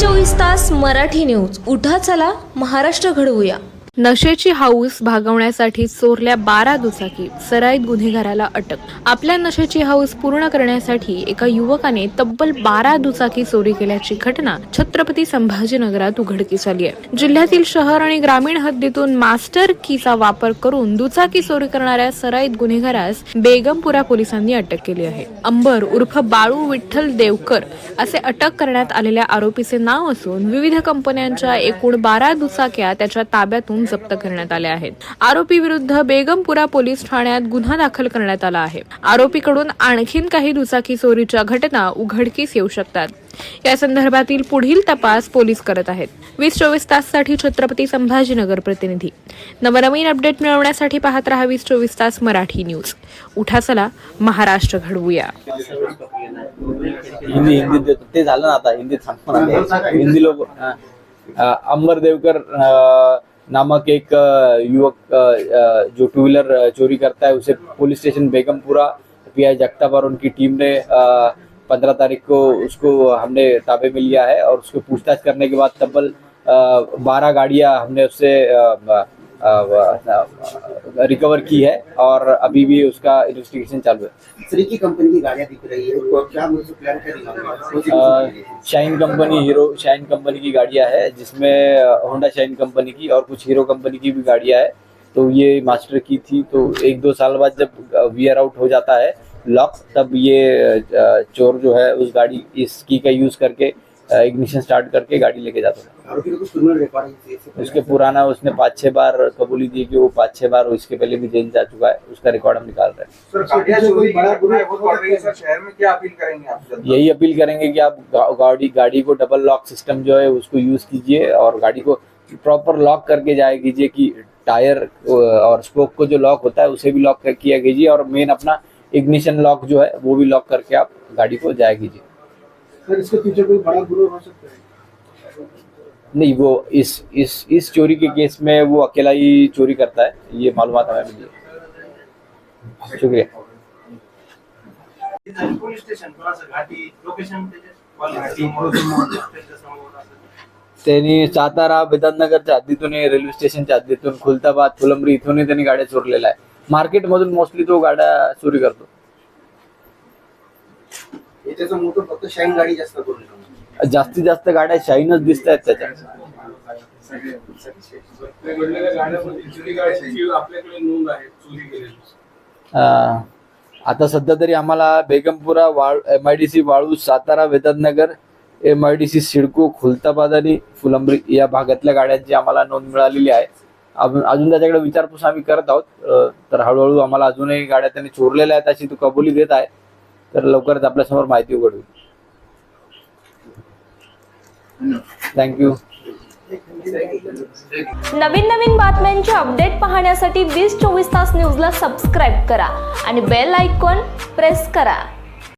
चोवीस तास मराठी न्यूज. उठा चला महाराष्ट्र घडवूया. नशेची हाऊस भागवण्यासाठी चोरल्या बारा दुचाकी सराईत गुन्हेगाराला अटक. आपल्या नशेची हाऊस पूर्ण करण्यासाठी एका युवकाने तब्बल बारा दुचाकी चोरी केल्याची घटना छत्रपती संभाजीनगरात उघडकीस आली आहे. जिल्ह्यातील शहर आणि ग्रामीण हद्दीतून मास्टर कीचा वापर करून दुचाकी चोरी करणाऱ्या सराईत गुन्हेगारास बेगमपुरा पोलिसांनी अटक केली आहे. अंबर उर्फ बाळू विठ्ठल देवकर असे अटक करण्यात आलेल्या आरोपीचे नाव असून विविध कंपन्यांच्या एकूण बारा दुचाक्या त्याच्या ताब्यातून जप्त करण्यात आल्या आहेत. आरोपी विरुद्ध बेगमपुरा पोलीस ठाण्यात गुन्हा दाखल करण्यात आला आहे. आरोपीकडून आणखीन काही दुचाकी चोरीच्या घटना उघडकीस येऊ शकतात. या संदर्भातील पुढील तपास पोलीस करत आहेत. वीस चोवीस ताससाठी छत्रपती संभाजीनगर प्रतिनिधी. नवनवीन अपडेट मिळवण्यासाठी पाहत रहा वीस चोवीस तास मराठी न्यूज. उठा चला महाराष्ट्र घडवूया. हिंदी हिंदी ते झालं ना आता हिंदीत सांगतो हिंदी लोक अंबर देवकर नामक एक युवक जो टू व्हीलर चोरी करता है, उसे police station Begampura PI Jagta पर उनकी टीम ने पंद्रह तारीख को उसको हमने ताबे में लिया है और उसको पूछताछ करने के बाद तब्बल बारह गाड़ियाँ हमने उससे रिकवर की है और अभी भी उसका इन्वेस्टिगेशन चालू है। श्री की कंपनी की गाड़ियाँ दिख रही क्या? Shine company Hero Shine company की गाड़ियाँ है जिसमें होंडा शाइन कंपनी की और कुछ हीरो कंपनी की भी गाड़ियाँ है। तो ये मास्टर की थी तो एक दो साल बाद जब वियर आउट हो जाता है लॉक तब ये चोर जो है उस गाड़ी इस की का यूज़ करके इग्निशन स्टार्ट करके गाड़ी लेके जाता था। है? उसके पुराना उसने पाँच छह बार कबूली दी कि वो पाँच छह बार इसके पहले भी जेल जा चुका है उसका रिकॉर्ड हम निकाल रहे हैं। यही अपील करेंगे कि आप गाड़ी गाड़ी को डबल लॉक सिस्टम जो है उसको यूज़ कीजिए और गाड़ी को प्रॉपर लॉक करके जाया कीजिए कि टायर और स्पोक को जो लॉक होता है उसे भी लॉक किया कीजिए और मेन अपना इग्निशन लॉक जो है वो भी लॉक करके आप गाड़ी को जाया कीजिए। सर इसके पीछे कोई बड़ा गुना हो सकता है? नहीं वो इस इस इस चोरी के केस में वो अकेला ही चोरी करता है ये मालूम हमें मिली है। शुक्रिया। पोलीस स्टेशन कोणाचं घाटी लोकेशन त्याच्या समोर त्यांनी सातारा वेदांतनगरच्या हद्दीतून रेल्वे स्टेशनच्या हद्दीतून खुलताबाद फुलंब्री इथूनही त्यांनी गाड्या चोरलेल्या आहे मार्केटमधून मोस्टली तो गाड्या चोरी करतो मोठं फक्त शाईन गाडी जास्त करून ठेवणार. जास्तीत जास्त गाड्या शाईनच दिसत आहेत त्याच्या वेगवेगळ्या गाड्यांमध्ये चोरी गाड्यांची आपल्याकडे नोंद आहे चोरी केलेली अं, आता सध्या तरी आम्हाला बेगमपुरा वाळ एम आय डी सी वाळू Satara Vedantnagar M I D C CIDCO Khultabad आणि फुलंब्री या भागातल्या गाड्यांची आम्हाला नोंद मिळालेली आहे. अजून अजून त्याच्याकडे विचारपूस आम्ही करत आहोत. अं, तर हळूहळू आम्हाला अजूनही गाड्या त्यांनी चोरलेल्या आहेत अशी तो कबुली देत आहे. तर लवकरच आपल्यासमोर माहिती उघड. होईल थँक्यू नवीन नवीन बातम्यांचे अपडेट पाहण्यासाठी वीस चोवीस तास न्यूजला सबस्क्राईब करा आणि बेल आयकॉन प्रेस करा.